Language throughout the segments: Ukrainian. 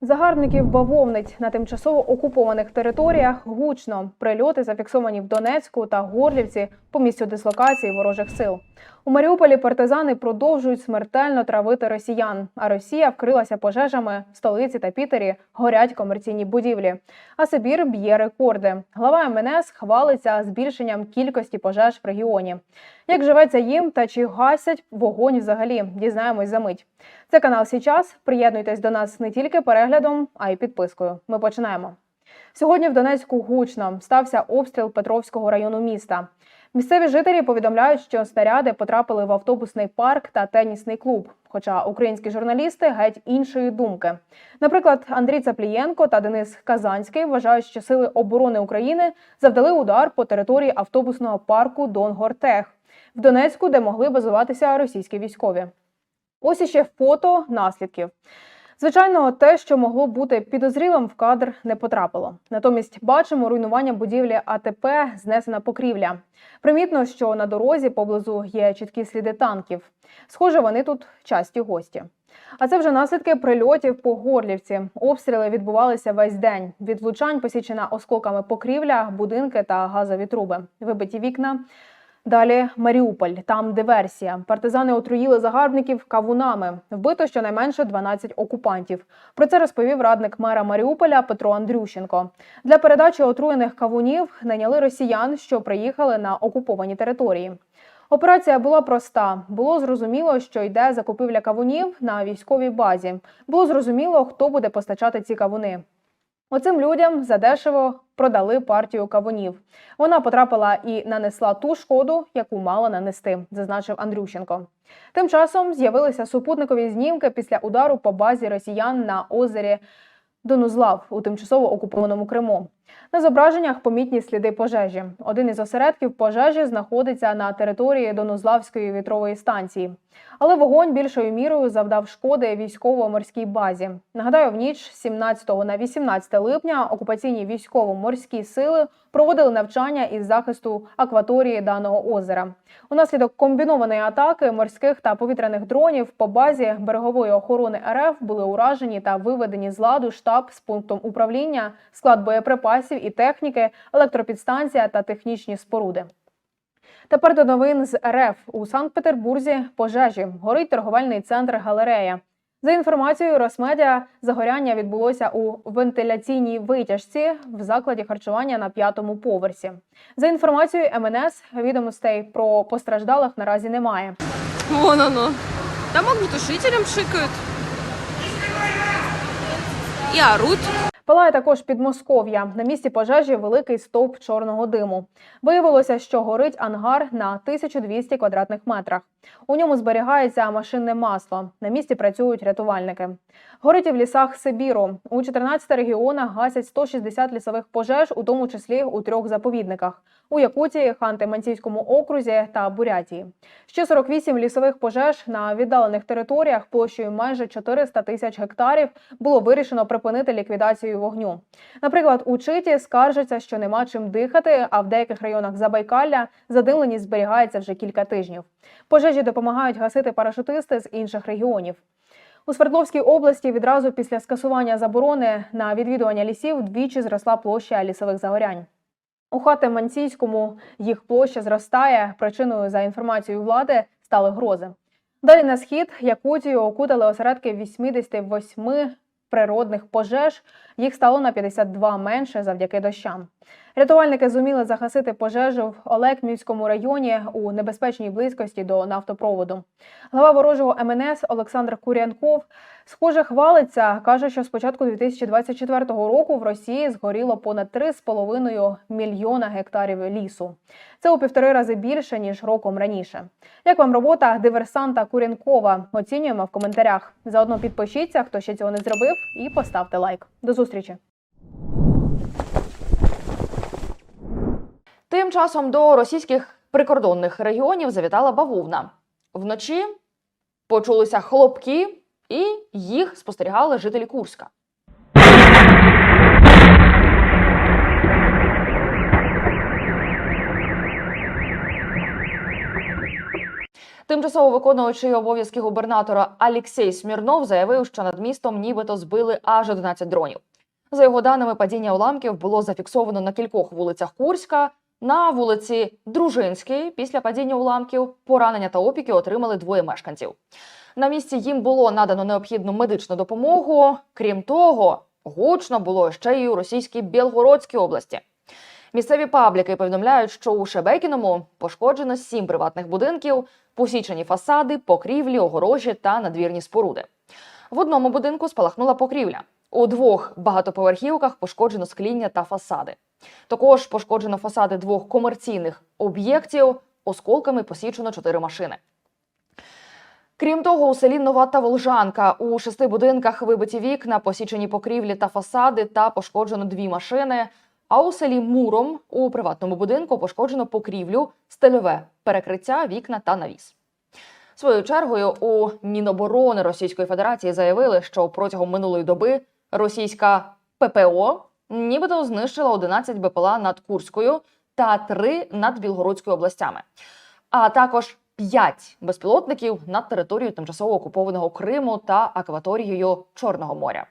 Загарбників бавовниць на тимчасово окупованих територіях гучно. Прильоти зафіксовані в Донецьку та Горлівці по місцю дислокації ворожих сил. У Маріуполі партизани продовжують смертельно травити росіян. А Росія вкрилася пожежами в столиці та Пітері. Горять комерційні будівлі. А Сибір б'є рекорди. Глава МНС хвалиться збільшенням кількості пожеж в регіоні. Як живеться їм та чи гасять вогонь взагалі? Дізнаємось за мить. Це канал Січас. Приєднуйтесь до нас не тільки переглядом, а й підпискою. Ми починаємо. Сьогодні в Донецьку гучно стався обстріл Петровського району міста. Місцеві жителі повідомляють, що снаряди потрапили в автобусний парк та тенісний клуб. Хоча українські журналісти геть іншої думки. Наприклад, Андрій Цаплієнко та Денис Казанський вважають, що сили оборони України завдали удар по території автобусного парку Донгортех в Донецьку, де могли базуватися російські військові. Ось іще фото наслідків. Звичайно, те, що могло бути підозрілим, в кадр не потрапило. Натомість бачимо руйнування будівлі АТП, знесена покрівля. Примітно, що на дорозі поблизу є чіткі сліди танків. Схоже, вони тут часті гості. А це вже наслідки прильотів по Горлівці. Обстріли відбувалися весь день. Від влучань посічена осколками покрівля, будинки та газові труби, вибиті вікна. Далі Маріуполь, там диверсія. Партизани отруїли загарбників кавунами. Вбито щонайменше 12 окупантів. Про це розповів радник мера Маріуполя Петро Андрющенко. Для передачі отруєних кавунів найняли росіян, що приїхали на окуповані території. Операція була проста. Було зрозуміло, що йде закупівля кавунів на військовій базі. Було зрозуміло, хто буде постачати ці кавуни. Оцим людям задешево продали партію кавунів. Вона потрапила і нанесла ту шкоду, яку мала нанести, зазначив Андрющенко. Тим часом з'явилися супутникові знімки після удару по базі росіян на озері Донузлав у тимчасово окупованому Криму. На зображеннях помітні сліди пожежі. Один із осередків пожежі знаходиться на території Донузлавської вітрової станції. Але вогонь більшою мірою завдав шкоди військово-морській базі. Нагадаю, в ніч з 17 на 18 липня окупаційні військово-морські сили проводили навчання із захисту акваторії даного озера. Унаслідок комбінованої атаки морських та повітряних дронів по базі берегової охорони РФ були уражені та виведені з ладу штаб з пунктом управління, склад боєприпасів і техніки, електропідстанція та технічні споруди. Тепер до новин з РФ у Санкт-Петербурзі пожежі горить торговельний центр галерея. За інформацією Росмедіа, загоряння відбулося у вентиляційній витяжці в закладі харчування на п'ятому поверсі. За інформацією МНС, відомостей про постраждалих наразі немає. Вон оно. Там огнетушителем шикают. И орут. Палає також Підмосков'я. На місці пожежі великий стовп чорного диму. Виявилося, що горить ангар на 1200 квадратних метрах. У ньому зберігається машинне масло. На місці працюють рятувальники. Горить і в лісах Сибіру. У 14 регіонах гасять 160 лісових пожеж, у тому числі у трьох заповідниках: у Якутії, Ханти-Мансійському окрузі та Бурятії. Ще 48 лісових пожеж на віддалених територіях площею майже 400 тисяч гектарів було вирішено припинити ліквідацію вогню. Наприклад, у Читі скаржаться, що нема чим дихати, а в деяких районах Забайкалля задимленість зберігається вже кілька тижнів. Пожежі допомагають гасити парашутисти з інших регіонів. У Свердловській області відразу після скасування заборони на відвідування лісів вдвічі зросла площа лісових загорянь. У хати Манційському їх площа зростає. Причиною, за інформацією влади, стали грози. Далі на схід Якутію окутали осередки 88 природних пожеж. Їх стало на 52 менше завдяки дощам. Рятувальники зуміли загасити пожежу в Олекмівському районі у небезпечній близькості до нафтопроводу. Глава ворожого МНС Олександр Курянков схоже хвалиться. каже, що з початку 2024 року в Росії згоріло понад 3,5 мільйона гектарів лісу. Це у півтори рази більше ніж роком раніше. Як вам робота диверсанта Курянкова? Оцінюємо в коментарях. Заодно підпишіться, хто ще цього не зробив, і поставте лайк. До зустрічі. Тим часом до російських прикордонних регіонів завітала бавовна. Вночі почулися хлопки, і їх спостерігали жителі Курська. Тимчасово виконуючий обов'язки губернатора Алексій Смірнов заявив, що над містом нібито збили аж 11 дронів. За його даними, падіння уламків було зафіксовано на кількох вулицях Курська. На вулиці Дружинській після падіння уламків поранення та опіки отримали двоє мешканців. На місці їм було надано необхідну медичну допомогу. Крім того, гучно було ще й у російській Білгородській області. Місцеві пабліки повідомляють, що у Шебекіному пошкоджено сім приватних будинків, посічені фасади, покрівлі, огорожі та надвірні споруди. В одному будинку спалахнула покрівля. У двох багатоповерхівках пошкоджено скління та фасади. Також пошкоджено фасади двох комерційних об'єктів, осколками посічено чотири машини. Крім того, у селі Нова та Волжанка у шести будинках вибиті вікна, посічені покрівлі та фасади та пошкоджено дві машини. А у селі Муром у приватному будинку пошкоджено покрівлю, стильове перекриття, вікна та навіс. Своєю чергою у Міноборони Російської Федерації заявили, що протягом минулої доби російська ППО нібито знищила 11 БПЛА над Курською та 3 над Білгородською областями, а також 5 безпілотників над територією тимчасово окупованого Криму та акваторією Чорного моря.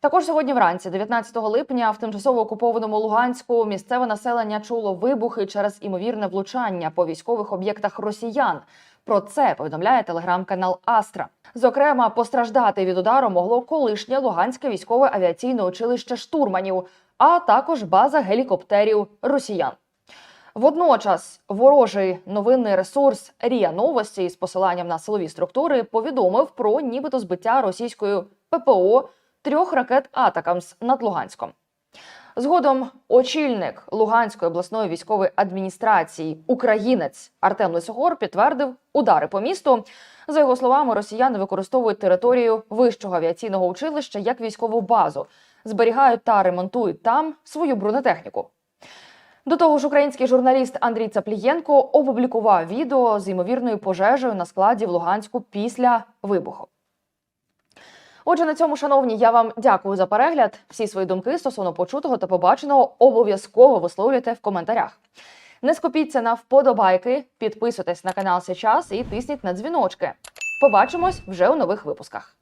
Також сьогодні вранці, 19 липня, в тимчасово окупованому Луганську місцеве населення чуло вибухи через імовірне влучання по військових об'єктах росіян. Про це повідомляє телеграм-канал Астра. Зокрема, постраждати від удару могло колишнє Луганське військове авіаційне училище штурманів, а також база гелікоптерів росіян. Водночас ворожий новинний ресурс Рія Новості з посиланням на силові структури повідомив про нібито збиття російською ППО трьох ракет Атакамс над Луганськом. Згодом очільник Луганської обласної військової адміністрації, українець Артем Лисогор, підтвердив удари по місту. За його словами, росіяни використовують територію вищого авіаційного училища як військову базу, зберігають та ремонтують там свою бронетехніку. До того ж, український журналіст Андрій Цаплієнко опублікував відео з ймовірною пожежею на складі в Луганську після вибуху. Отже, на цьому, шановні, я вам дякую за перегляд. Всі свої думки стосовно почутого та побаченого обов'язково висловлюйте в коментарях. Не скупіться на вподобайки, підписуйтесь на канал сейчас і тисніть на дзвіночки. Побачимось вже у нових випусках.